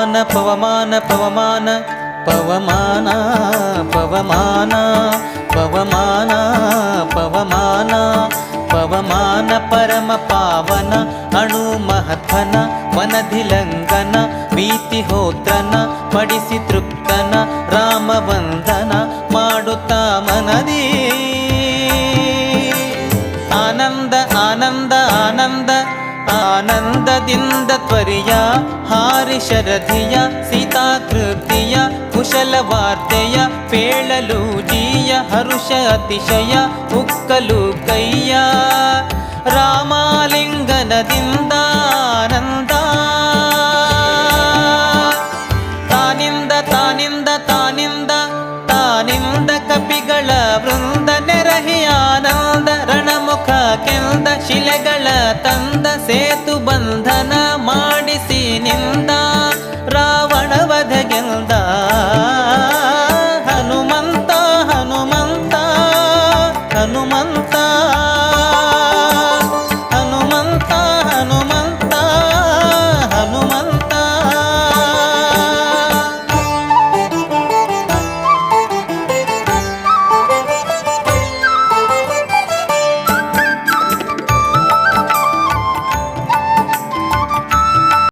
पवमाना पवमाना पवमाना पवमान परम पावन हनुमहन वनधिलङ्कन प्रीतिहोत्रन पडिसि तृप्तन राम ಆನಂದದಿಂದ ತ್ವರಿಯ ಹಾರಿ ಶರಧಿಯ ಸೀತಾಕೃತಿಯ ಕುಶಲ ವಾರ್ತೆಯ ಪೇಳಲು ಜೀಯ ಹರುಷ ಅತಿಶಯ ಉಕ್ಕಲು ಕೈಯ ರಾಮಾಲಿಂಗನದಿಂದ ಆನಂದ. ತಾನಿಂದ ತಾನಿಂದ ತಾನಿಂದ ತಾನಿಂದ ಕಪಿಗಳ ವೃಂದ. ನಿಂದ